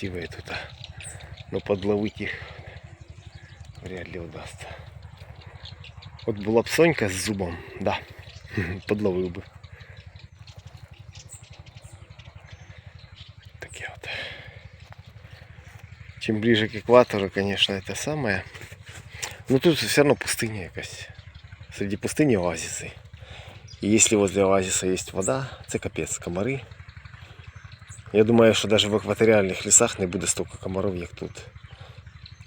красивые тут. а. Но подловить их вряд ли удастся. От була б Сонька з зубом, да, подловив би. Таке от. Чим ближе к екватору, конечно, это самое. Но тут все равно пустыня якась. Среди пустыни оазисы. И если возле оазиса есть вода, це капець, комари. Я думаю, що навіть в екваторіальних лісах не буде стільки комарів, як тут.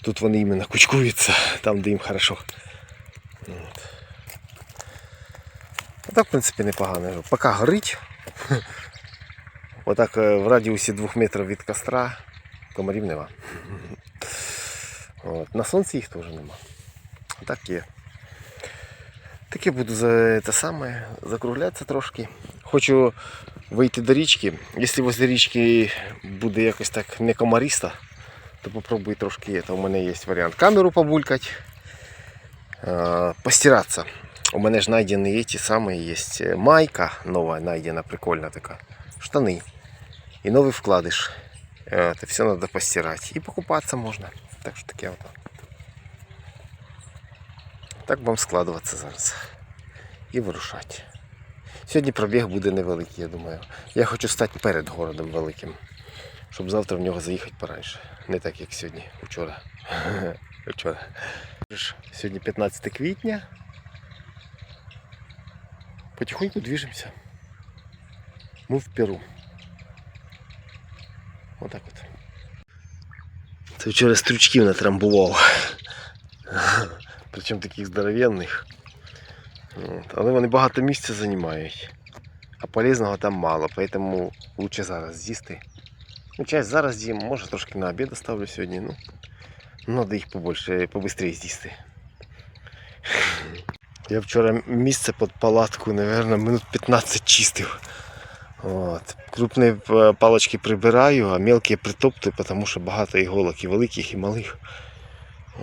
Тут вони іменно кучкуються, там, де їм хорошо. А так, в принципі, непогано. Поки горить. Отак е, в радіусі 2 метрів від костра комарів нема. От. На сонці їх теж нема. Так є. Таке буду за те саме закруглятися трошки. Хочу вийти до річки. Якщо возле річки буде якось так не комариста, то попробую трошки. Это. У мене є варіант камеру побулькати, е, постиратися. У мене ж знайдені ті самі є майка нова, знайдена, прикольна така. Штани. І новий вкладиш. Е, Це все треба постирати. І покупатися можна. Так що таке от. Так будемо складуватися зараз. І вирушати. Сьогодні пробіг буде невеликий, я думаю. Я хочу стати перед городом великим, щоб завтра в нього заїхати пораньше. Не так, як сьогодні, вчора. Вчора. Сьогодні 15 квітня. Потихоньку движемося. Ми в Перу. Отак от. Це вчора стрючків натрамбував. Причому таких здоровенних. От. Але вони багато місця займають. А полезного там мало, поэтому лучше зараз з'їсти. Ну, часть зараз з'їм, може трошки на обід оставлю сьогодні. Ну, треба їх побольше, побыстрее з'їсти. Я вчора місце під палатку, наверное, минут 15 чистив. От. Крупні е, палочки прибираю, а мелкі притоптую, тому що багато іголок і великих, і малих.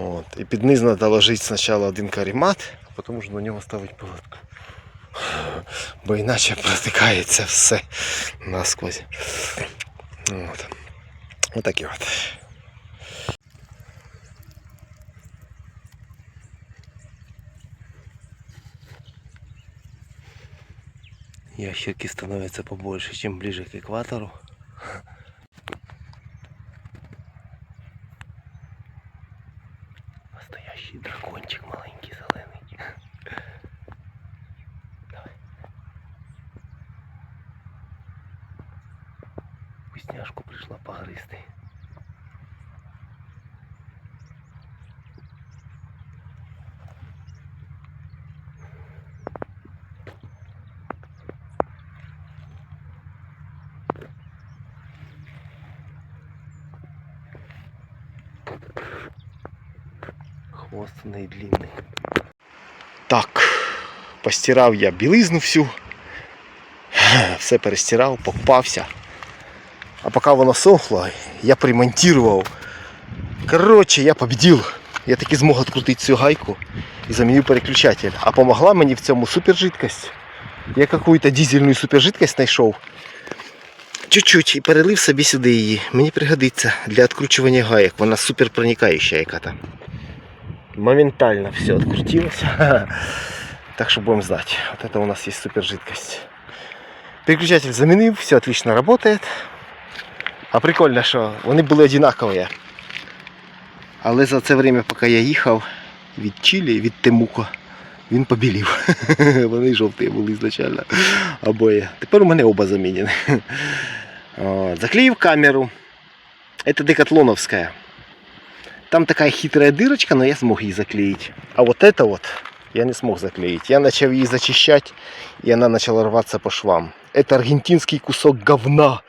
От. І під низ треба ложити спочатку один каремат, а потім вже на нього ставити палатку. Бо іначе протикається все насквозь. От. Отакі от. Ящерки становятся побольше, чем ближе к экватору. Настоящий дракончик Погризти. Хвост длинний. Так, постирав я білизну всю. Все перестирав, покупався. А поки воно сохло, я примонтував. Коротше, я победив. Я таки змог відкрутити цю гайку і замінив переключатель. А помогла мені в цьому супержидкость. Я какую-то дизельну супержидкость знайшов. Чуть-чуть і перелив собі сюди її. Мені пригодиться для відкручування гаєк. Вона супер проникаюча яка-то. Моментально все открутилось. Так что будем знать. Вот это у нас есть супер жидкость. Переключатель заменил, все отлично работает. А прикольно, що вони були одинакові. Але за це время, поки я їхав від Чилі, від Темуко, він побілів. Вони жовті були ізначально обоє. Тепер у мене оба замінені. От, Заклеїв камеру. Это декатлоновская. Там такая хитрая дырочка, но я смог ее заклеить. А вот это вот я не смог заклеить. Я начал ее зачищать, и она начала рваться по швам. Это аргентинский кусок говна,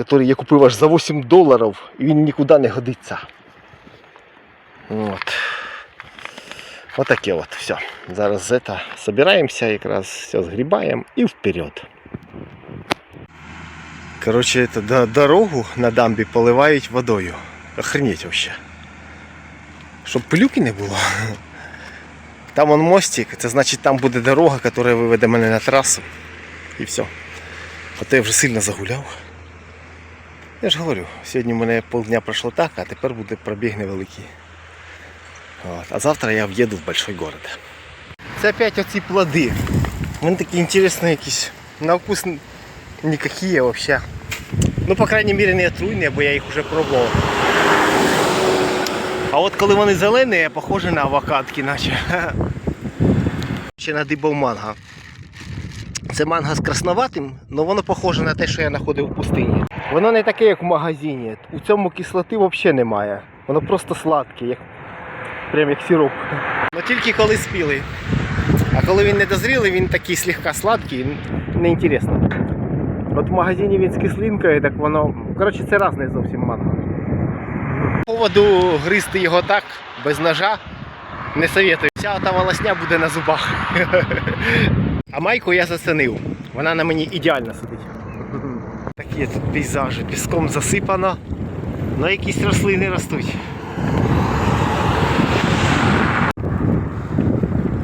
который я купив аж за 8 долларов, и він нікуди не годиться. Вот. Вот таке вот. Все. Зараз это собираемся, якраз все згрібаємо і вперед. Короче, это до- дорогу на дамбі поливають водою. Охренеть вообще. Щоб пилюки не було. Там вон мостик, це значить там буде дорога, яка виведе мене на трасу. І все. А то я вже сильно загуляв. Я ж говорю, сьогодні у мене полдня пройшло так, а тепер буде пробіг невеликий. От. А завтра я в'їду в большой город. Це опять оці плоди. Вони такі інтересні якісь. На вкус ніякі вообще. Ну, по крайней мере, не отруйні, бо я їх вже пробував. А от коли вони зелені, похожі на авокадки, наче. Ще надибав манго. Це манго з красноватим, але воно похоже на те, що я знаходив в пустині. Воно не таке, як в магазині. У цьому кислоти взагалі немає. Воно просто сладке, як, прям як сироп. Ну тільки коли спілий. А коли він не дозрілий, він такий слегка сладкий, неінтересно. От в магазині він з кислинкою, так воно. Коротше, це різне зовсім манго. По поводу гризти його так, без ножа, не советую. Вся та волосня буде на зубах. А майку я зацінив. Вона на мені ідеально сидить. Такі тут пейзажі, піском засипано, але якісь рослини ростуть.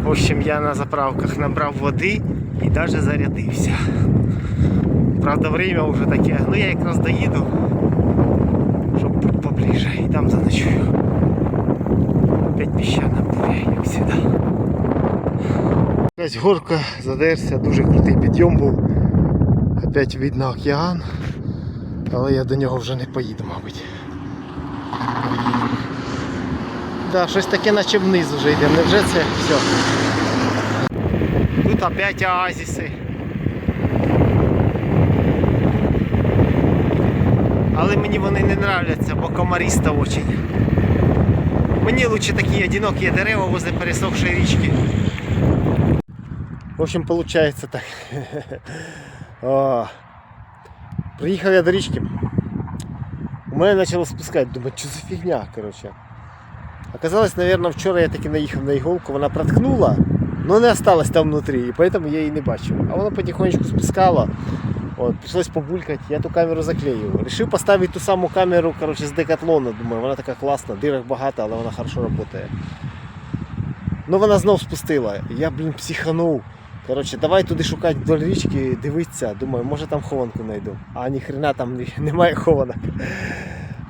В общем, я на заправках набрав води і навіть зарядився. Правда, время вже таке. Ну я якраз доїду, щоб бути поближе і там заночую. Опять піщана буря, як завжди. Якась горка задерся, дуже крутий підйом був. Опять видно океан, але я до нього вже не поїду, мабуть. Да, щось таке наче вниз вже йде, невже це все. Тут опять оазиси. Але мені вони не нравляться, бо комариста очень. Мені лучше такі одинокі дерева возле пересохшої річки. В общем, получается так. Приїхав я до річки. У мене почало спускати, думаю, що за фігня, коротше. Оказалось, наверное, вчора я таки наїхав на іголку, вона проткнула, но не осталась там внутрі, і поэтому я її не бачив. А вона потихонечку спускала. От, пришлось побулькати, я ту камеру заклеїв. Рішив поставити ту саму камеру коротше, з декатлона. Думаю, вона така класна, дирок багато, але вона хорошо працює. Ну вона знов спустила. Я, блін, психанув. Коротше, давай туди шукати вдоль річки, дивитися. Думаю, може там хованку знайду. А ніхрена там немає хованок.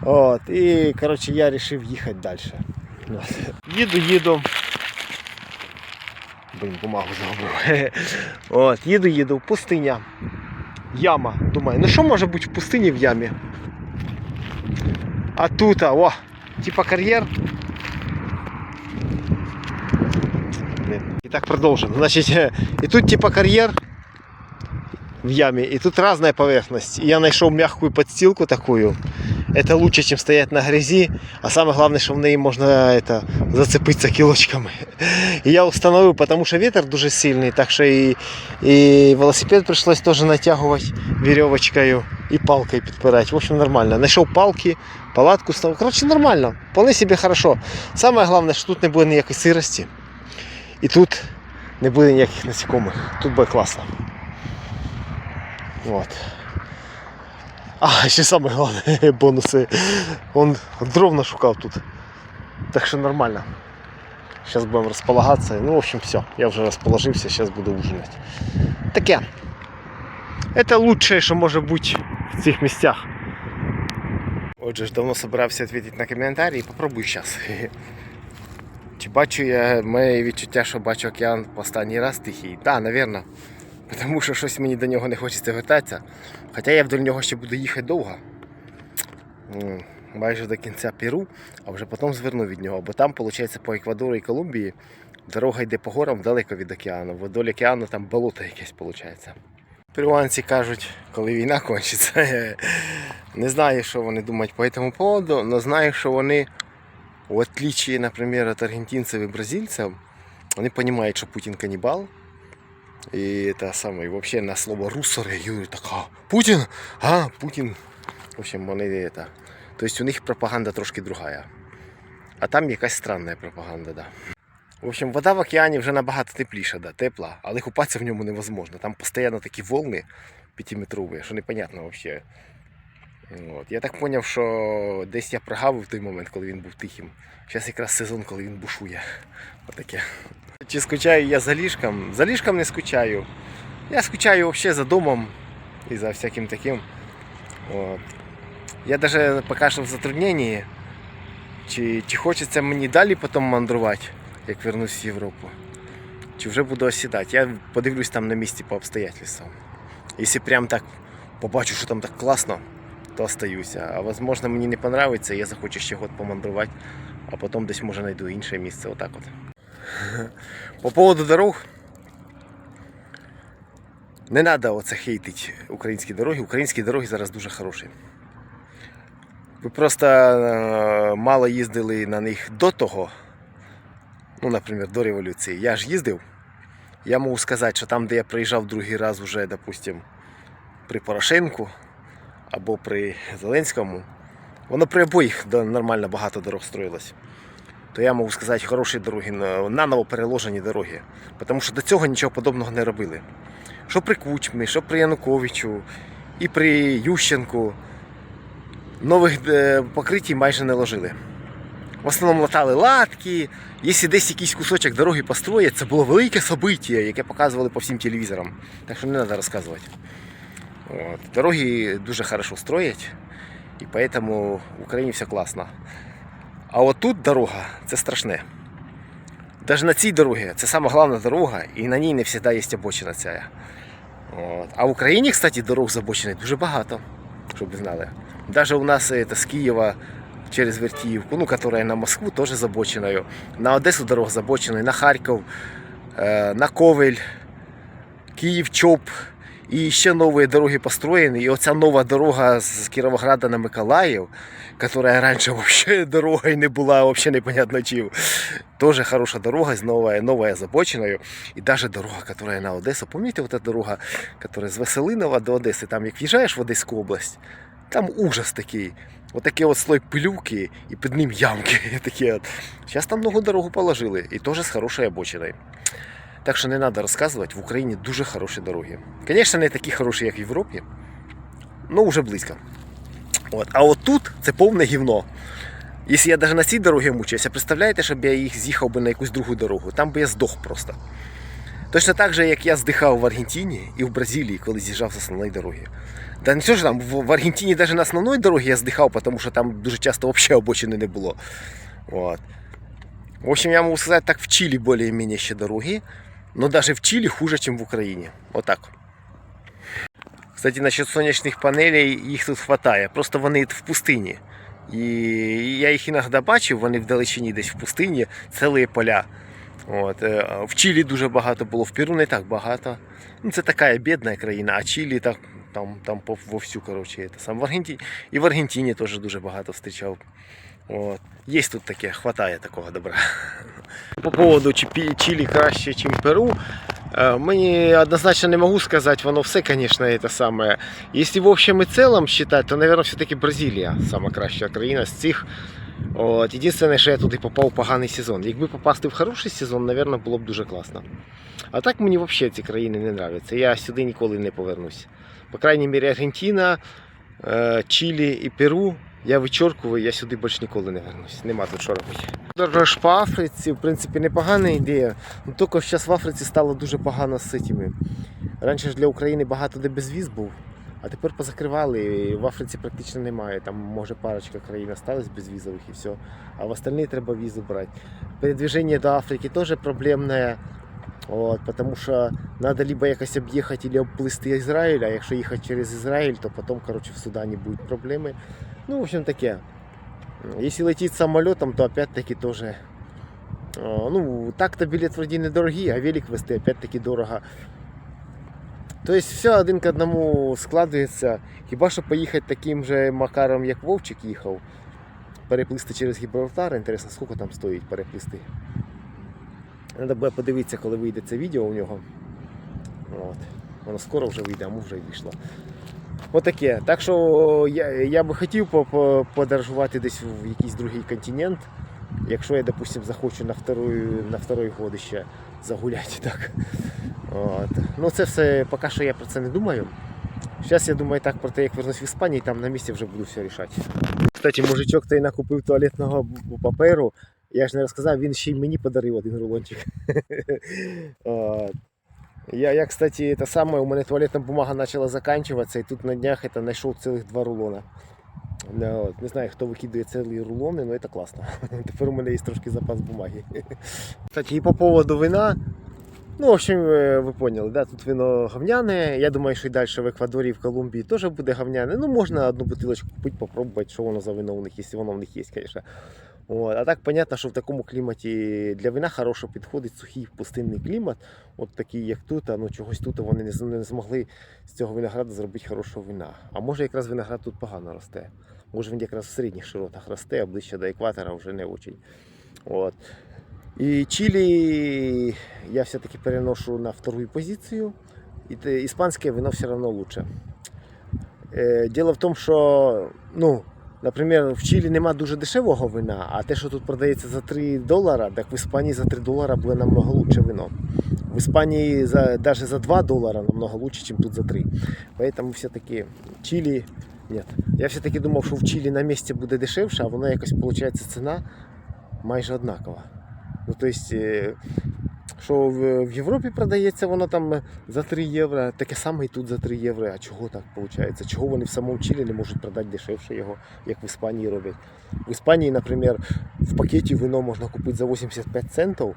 От, і коротше, я вирішив їхати далі. Їду, їду. Блін, бумагу загубив. От, їду, їду, пустиня. Яма. Думаю, ну що може бути в пустині в ямі? А тут, о, типа кар'єр. Блин. І так продовжимо. Значить, е, і тут типа кар'єр в яме, и тут разная поверхность. И я нашел мягкую подстилку такую. Это лучше, чем стоять на грязи. А самое главное, что в ней можно это, зацепиться килочками. И я установил, потому что ветер дуже сильный, так что и, и велосипед пришлось тоже натягивать веревочкой и палкой подпирать. В общем, нормально. Нашел палки, палатку ставил. Короче, нормально. Вполне себе хорошо. Самое главное, что тут не буде ніякої сирості. І тут не буде ніяких насекомих. Тут буде класно. Вот. А, ще саме головне бонуси. Он дров нашукав тут. Так що нормально. Сейчас будем располагаться. Ну, в общем, все. Я вже расположився, сейчас буду ужинать. Таке. Это лучшее, що може бути в цих місцях. Отже ж давно собирався відповідати на коментарі. Попробуй зараз. Чи бачу я моє відчуття, що бачу океан в останній раз тихий? Так, да, напевно. Тому що щось мені до нього не хочеться вертатися. Хоча я вдоль нього ще буду їхати довго. Майже до кінця Перу, а вже потім зверну від нього. Бо там, виходить, по Еквадору і Колумбії дорога йде по горам далеко від океану. Вдоль океану там болото якесь виходить. Перуанці кажуть, коли війна кончиться. Не знаю, що вони думають по цьому поводу, але знаю, що вони, в отличие, наприклад, від аргентинців і бразильців, вони розуміють, що Путін канібал. И это самое, вообще на слово руссо реагируют так, а, Путин, а, Путин. В общем, вони это. То есть у них пропаганда трошки другая. А там якась странна пропаганда, да. В общем, вода в океані вже набагато тепліша, да, тепла, але купатися в ньому невозможно. Там постійно такі волни п'ятиметрові, що непонятно вообще. От. Я так зрозумів, що десь я прогавив той момент, коли він був тихим. Зараз якраз сезон, коли він бушує. Отаке. Чи скучаю я за ліжком? За ліжком не скучаю. Я скучаю взагалі за домом і за всяким таким. От. Я навіть поки що в затрудненні, чи, чи хочеться мені далі потім мандрувати, як вернусь в Європу. Чи вже буду осідати. Я подивлюсь там на місці по обстоятельствам. Якщо прям так побачу, що там так класно, то остаюся. А можливо мені не подобається, я захочу ще год помандрувати, а потім десь може знайду інше місце. Отак от. По поводу дорог. Не треба оце хейтити українські дороги. Українські дороги зараз дуже хороші. Ви просто е, мало їздили на них до того. Ну, наприклад, до революції. Я ж їздив. Я можу сказати, що там, де я приїжджав другий раз уже, допустим, при Порошенку або при Зеленському, воно при обоїх нормально багато дорог строїлось. То я можу сказати, хороші дороги, наново переложені дороги. Тому що до цього нічого подобного не робили. Що при Кучмі, що при Януковичу, і при Ющенку. Нових е, покриттів майже не ложили. В основному латали латки. Якщо десь якийсь кусочок дороги построять, це було велике собиття, яке показували по всім телевізорам. Так що не треба розказувати. От. Дороги дуже хорошо строять, і тому в Україні все класно. А от тут дорога це страшне. Навіть на цій дорогі це сама головна дорога, і на ній не завжди є обочина ця. От. А в Україні, кстати, дорог забочених дуже багато, щоб ви знали. Даже у нас это, с Киева через Вертиевку, ну, которая на Москву, тоже забоченою. На Одессу дорога забоченная, на Харьков, э, на Ковель, Київ, Чоп. І ще нові дороги построєні. І оця нова дорога з Кіровограда на Миколаїв, яка раніше взагалі дорогою не була, взагалі непонятно чим. Тоже хороша дорога з новою, новою забоченою. І навіть дорога, яка на Одесу. Пам'ятаєте, вот эта дорога, яка з Веселинова до Одеси, там як в'їжджаєш в Одеську область, там ужас такий. Отакий от слой пилюки і під ним ямки. Такі. Зараз там нову дорогу положили і теж з хорошою обочиною. Так що не треба розказувати, в Україні дуже хороші дороги. Звісно, не такі хороші, як в Європі, але вже близько. От. А от тут це повне гівно. Якщо я навіть на цій дорогі мучаюся, представляєте, щоб я їх з'їхав би на якусь другу дорогу, там би я здох просто. Точно так же, як я здихав в Аргентині і в Бразилії, коли з'їжджав з основної дороги. Да не все ж там, в Аргентині навіть на основної дорогі я здихав, тому що там дуже часто взагалі обочини не було. От. В общем, я можу сказати, так в Чилі більш-менш ще дороги, но даже в Чилі хуже, ніж в Україні. Отак. Кстати, насчет сонячних панелей їх тут вистачає, просто вони в пустині. І я їх іноді бачив, вони вдалечині десь в пустині, цілі поля. От. е, В Чилі дуже багато було, в Перу не так багато. Ну, це така бідна країна, а Чилі так, там, там вовсю, коротше, це сам в Аргентині. І в Аргентині теж дуже багато зустрічав. От. Є тут таке, хватає такого добра. По поводу чи Чилі краще, ніж Перу. е, Мені однозначно не можу сказати, воно все, звісно, це саме. Якщо в общем і цілому считать, то, мабуть, все-таки Бразилія сама краща країна з цих. От, єдине, що я туди попав поганий сезон. Якби попасти в хороший сезон, мабуть, було б дуже класно. А так мені взагалі ці країни не подобаються. Я сюди ніколи не повернусь. По крайній мірі, Аргентина, е, Чилі і Перу. Я вичоркую, я сюди більше ніколи не вернусь. Нема тут що робити. Подорож по Африці, в принципі, непогана ідея. Ну, тільки зараз в Африці стало дуже погано з цими. Раніше ж для України багато де безвіз був, а тепер позакривали. І в Африці практично немає. Там може парочка країн осталось безвізових і все. А в остальні треба візу брати. Передвиження до Африки теж проблемне. От, потому що надо либо якось об'їхати или обплисти Ізраїль, а якщо їхати через Ізраїль, то потім, короче, в Судані будуть проблеми. Ну, в общем, таке. Если лететь самолетом, то опять-таки тоже. Ну, так-то билет вроде недорогий, а велик вести опять-таки дорого. То есть все один к одному складується. Хіба що поїхати таким же макаром, як Вовчик їхав, переплисти через Гібралтар. Інтересно, скільки там стоїть переплисти. Треба буде подивитися, коли вийде це відео у нього. От. Воно скоро вже вийде, а може вже й вийшло. Отаке. Так що я, я би хотів по- по- подорожувати десь в якийсь другий континент. Якщо я, допустим, захочу на второй, на второй год ще загуляти так. От. Ну це все поки що я про це не думаю. Зараз я думаю так про те, як вернусь в Іспанію, там на місці вже буду все рішати. Кстати, мужичок той накупив туалетного паперу. Я ж не розказав, він ще й мені подарив один рулончик. От. Я, я, кстати, это самое, у меня туалетная бумага начала заканчиваться, и тут на днях это нашел целых два рулона. Не, от, не знаю, хто викидує цілі рулони, але це класно. Тепер у мене є трошки запас бумаги. Кстати, і по поводу вина. Ну, в общем, е, ви поняли, да? тут вино говняне. Я думаю, що і далі в Еквадорі в Колумбії теж буде говняне. Ну, можна одну бутилочку купити, попробувати, що воно за вино у них, якщо воно в них є, звісно. От. А так, понятно, що в такому кліматі для вина хорошо підходить сухий пустинний клімат, от такий, як тут, а ну чогось тут вони не, змогли з цього винограду зробити хорошого вина. А може якраз виноград тут погано росте. Може він якраз в середніх широтах росте, а ближче до екватора вже не очень. От. І Чилі я все-таки переношу на вторую позицію. І іспанське вино все одно лучше. Е, Діло в тому, що, ну, наприклад, в Чилі нема дуже дешевого вина, а те, що тут продається за 3 долара, так в Іспанії за 3 долара буде намного лучше вино. В Іспанії за, даже за 2 долара намного лучше, ніж тут за 3. Поэтому все-таки Чилі. Нет. Я все-таки думав, що в Чилі на місці буде дешевше, а воно якось виходить ціна майже однакова. Ну, то есть, е, що в, Європі продається воно там за 3 євро, таке саме і тут за 3 євро. А чого так виходить? Чого вони в самому Чилі не можуть продати дешевше його, як в Іспанії роблять? В Іспанії, наприклад, в пакеті вино можна купити за 85 центів,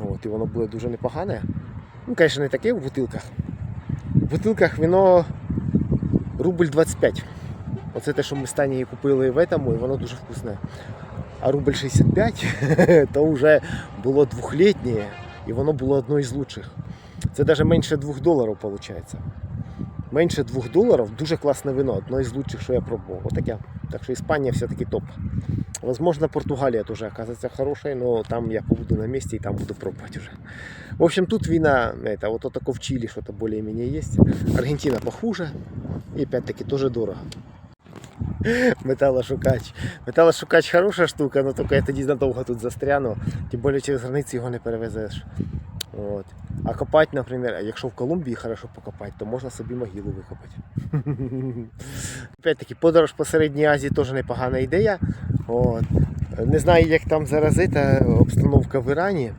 от, і воно буде дуже непогане. Ну, звісно, не таке в бутилках. В бутилках вино рубль 25. Оце те, що ми з Танією купили в этому, і воно дуже вкусне. А рубль 65 то вже було двохлітнє, і воно було одно із лучших. Це навіть менше 2 доларів виходить. Менше 2 доларів дуже класне вино, одно із лучших, що я пробував. Отаке. Так що Іспанія все-таки топ. Возможно, Португалія теж оказывается хорошая, но там я побуду на месте и там буду пробовать уже. В общем, тут вина, это, вот только в Чили что-то более-менее есть. Аргентина похуже. И опять-таки тоже дорого. Металошукач. Металошукач хороша штука, но только я тоді надовго тут застряну. Тим більше через границю його не перевезеш. От. А копати, наприклад, якщо в Колумбії хорошо покопати, то можна собі могилу викопати. Опять-таки, подорож по Середній Азії теж непогана ідея. От. Не знаю, як там заразита обстановка в Ірані.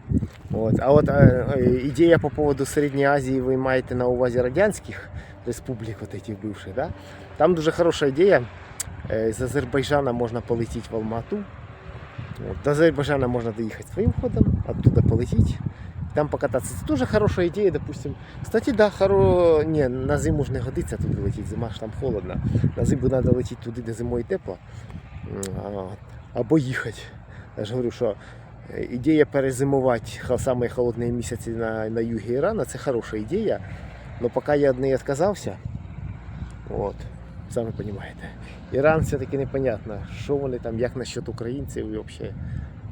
От. А от е, е, ідея по поводу Середньої Азії, ви маєте на увазі радянських республік, от этих бывших, да? Там дуже хороша ідея. Е, З Азербайджана можна полетіти в Алмату. До Азербайджана можна доїхати своїм ходом, оттуда полетіти. Там покататися. Це дуже хороша ідея, допустим. Кстати, да, хоро... Ні, на зиму ж не годиться туди летіти, зима ж там холодно. На зиму треба летіти туди, де зимою тепло. Або їхати. Я ж говорю, що е, ідея перезимувати самі холодні місяці на, на югі Ірана це хороша ідея. Но поки я від неї відказався, от, самі розумієте. Іран все-таки непонятно, що вони там, як насчет українців і взагалі.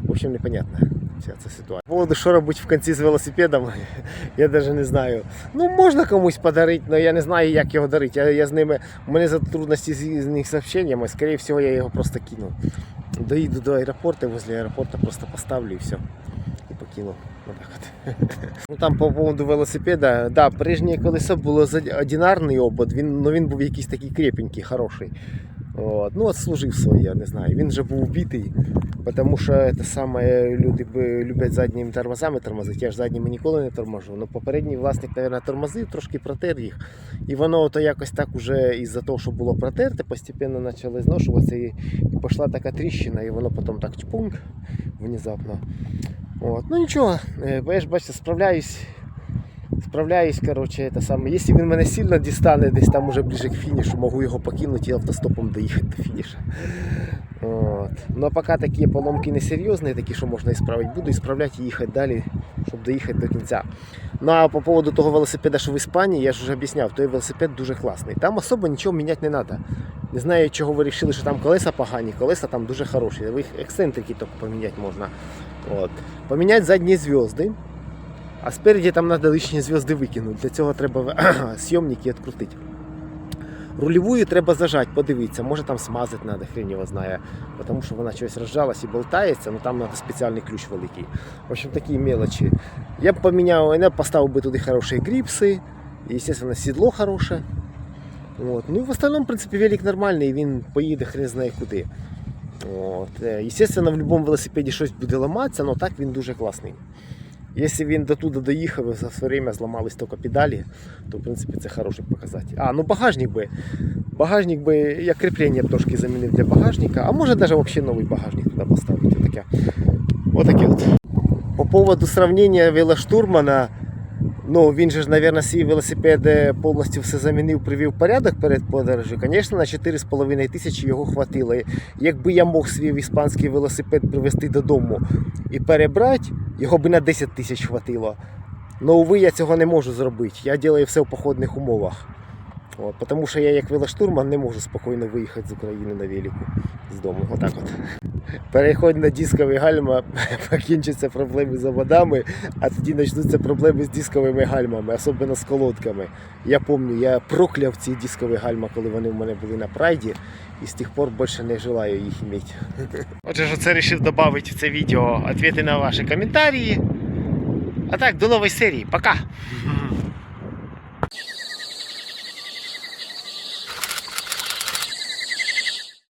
В общем, непонятно вся ця ситуація. По поводу, що робити в кінці з велосипедом, я навіть не знаю. Ну, можна комусь подарити, але я не знаю, як його дарити. Я, я з ними, у мене за трудності з, з них з общенням, і, скоріше всього, я його просто кину. Доїду до аеропорту, возле аеропорту просто поставлю і все. І покину. Ну там по поводу велосипеда, да, прежнє колесо було одинарний обод, він, ну, він був якийсь такий крепенький, хороший. От. Ну, от служив своє, я не знаю. Він вже був вбитий, тому що це саме люди люблять задніми тормозами тормозити. Я ж задніми ніколи не торможу. Ну, попередній власник, мабуть, тормозив, трошки протер їх. І воно ото якось так уже із-за того, що було протерте, постепенно почали зношуватися і пішла така тріщина, і воно потім так чпунг внезапно. От. Ну нічого, е, я бачите, справляюсь. Справляюсь, короче, это саме. Якщо він мене сильно дістане, десь там уже ближе к фінішу, можу його покинути і автостопом доїхати до фінішу. От. Ну поки такі поломки не серйозні, такі, що можна ісправити, буду ісправляти і їхати далі, щоб доїхати до кінця. Ну а по поводу того велосипеда, що в Іспанії, я ж вже об'ясняв, той велосипед дуже класний. Там особо нічого міняти не треба. Не знаю, чого ви вирішили, що там колеса погані, колеса там дуже хороші. Ви їх ексцентрики тільки поміняти можна. От. Поміняти задні зв'язки. А спереді там треба лишні зв'язки викинути. Для цього треба зйомники відкрутити. Рульовую треба зажати, подивитися, може там смазати треба, хрен його знає, тому що вона щось розжалась і болтається, ну там треба спеціальний ключ великий. В общем, такі мелочі. Я б поміняв, я б поставив би туди хороші гріпси, і, звісно, сідло хороше. От. Ну, в остальном, в принципі, велик нормальний, він поїде хрен знає куди. От. Е, Естественно, в будь-якому велосипеді щось буде ламатися, але так він дуже класний. Якщо він до туди доїхав і за все время зламались тільки педалі, то в принципі це хороший показатель. А, ну багажник би. Багажник би, я кріплення трошки замінив для багажника, а може навіть взагалі новий багажник туди поставити. Таке. Отаке от. По поводу сравнения велоштурмана, ну він же ж, мабуть, свій велосипед е, повністю все замінив, привів порядок перед подорожю. Звісно, на 4,5 тисячі його хватило. Якби я мог свій іспанський велосипед привезти додому і перебрати, його би на 10 тисяч хватило. Ну, уви, я цього не можу зробити. Я ділаю все в походних умовах. От, тому що я як велоштурман не можу спокійно виїхати з України на велику з дому. Отак от. Переходь на дискові гальма, покінчаться проблеми з заводами, а тоді почнуться проблеми з дисковими гальмами, особливо з колодками. Я пам'ятаю, я прокляв ці дискові гальма, коли вони в мене були на прайді, і з тих пор більше не желаю їх мати. Отже, ж оце вирішив додати в це відео відповіді на ваші коментарі. А так, до нової серії. Пока!